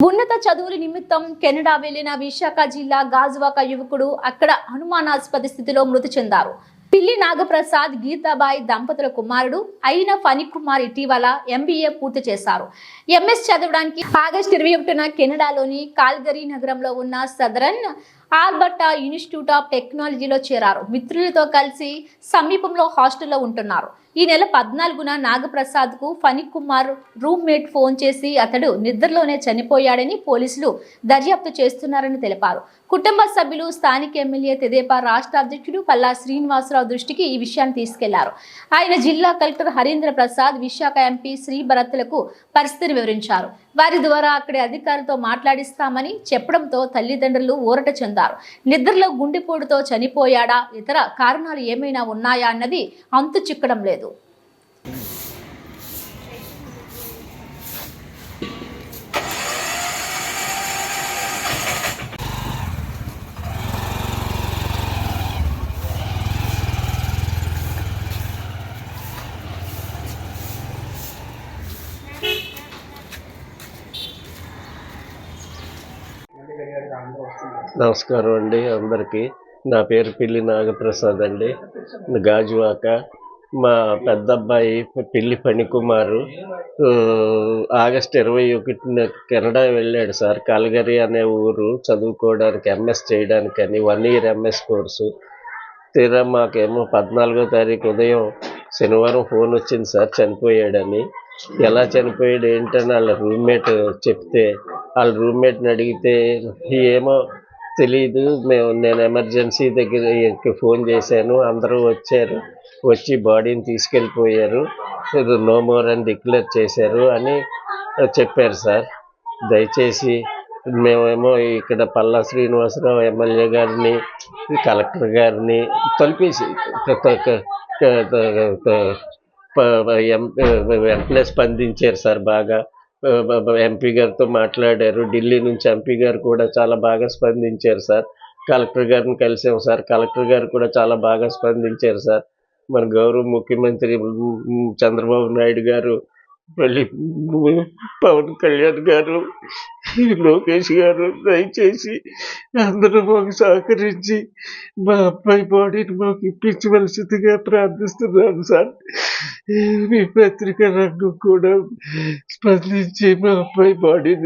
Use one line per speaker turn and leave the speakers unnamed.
ఉన్నత చదువుల నిమిత్తం కెనడా వెళ్ళిన విశాఖ జిల్లా గాజువాక యువకుడు అక్కడ అనుమానాస్పద స్థితిలో మృతి చెందారు. పిల్లి నాగప్రసాద్ గీతాబాయి దంపతుల కుమారుడు అయిన ఫణి కుమార్ ఇటీవల ఎంబీఏ పూర్తి చేశారు. ఎంఎస్ చదవడానికి ఆగస్టు ఇరవై ఒకటిన కెనడాలోని కాల్గరీ నగరంలో ఉన్న సదరన్ ఆల్బర్టా ఇన్స్టిట్యూట్ ఆఫ్ టెక్నాలజీలో చేరారు. మిత్రులతో కలిసి సమీపంలో హాస్టల్లో ఉంటున్నారు. ఈ నెల పద్నాలుగున నాగప్రసాద్కు కుమార్ రూమ్మేట్ ఫోన్ చేసి అతడు నిద్రలోనే చనిపోయాడని పోలీసులు దర్యాప్తు చేస్తున్నారని తెలిపారు. కుటుంబ సభ్యులు స్థానిక ఎమ్మెల్యే తెదేపా రాష్ట్ర అధ్యక్షుడు పల్లా శ్రీనివాసరావు దృష్టికి ఈ విషయాన్ని తీసుకెళ్ళారు. ఆయన జిల్లా కలెక్టర్ హరీంద్ర ప్రసాద్ విశాఖ ఎంపీ శ్రీ భరత్లకు పరిస్థితిని వివరించారు. వారి ద్వారా అక్కడి అధికారులతో మాట్లాడిస్తామని చెప్పడంతో తల్లిదండ్రులు ఊరట చెందారు. నిద్రలో గుండెపోటుతో చనిపోయాడా? ఇతర కారణాలు ఏమైనా ఉన్నాయా? అన్నది అంతు చిక్కడం లేదు.
నమస్కారం అండి అందరికీ. నా పేరు పిల్లి నాగప్రసాద్ అండి. గాజువాక. మా పెద్ద అబ్బాయి పిల్లి ఫణికుమారు ఆగస్ట్ ఇరవై ఒకటిన కెనడా వెళ్ళాడు సార్. కల్గరి అనే ఊరు చదువుకోవడానికి ఎంఎస్ చేయడానికని వన్ ఇయర్ ఎంఎస్ కోర్సు. తీరా మాకేమో పద్నాలుగో తారీఖు ఉదయం శనివారం ఫోన్ వచ్చింది సార్. చనిపోయాడని. ఎలా చనిపోయాడు ఏంటని వాళ్ళ రూమ్మేట్ చెప్తే వాళ్ళ రూమ్మేట్ని అడిగితే ఏమో తెలియదు మేము నేను ఎమర్జెన్సీ దగ్గరకి ఫోన్ చేశాను అందరూ వచ్చారు వచ్చి బాడీని తీసుకెళ్ళిపోయారు నో మోర్ అని డిక్లేర్ చేశారు అని చెప్పారు సార్. దయచేసి మేమేమో ఇక్కడ పల్లా శ్రీనివాసరావు ఎమ్మెల్యే గారిని కలెక్టర్ గారిని తొలిపేసి క- వెంటనే స్పందించారు సార్ బాగా. ఎంపీ గారితో మాట్లాడారు. ఢిల్లీ నుంచి ఎంపీ గారు కూడా చాలా బాగా స్పందించారు సార్. కలెక్టర్ గారిని కలిసాం సార్. కలెక్టర్ గారు కూడా చాలా బాగా స్పందించారు సార్. మన గౌరవ ముఖ్యమంత్రి చంద్రబాబు నాయుడు గారు మళ్ళీ పవన్ కళ్యాణ్ గారు లోకేష్ గారు దయచేసి అందరూ మాకు సహకరించి మా అబ్బాయి బాడీని మాకు ఇప్పించవలసిందిగా ప్రార్థిస్తున్నాను సార్. మీ పత్రికా రంగం కూడా స్పందించి మా అబ్బాయి బాడీని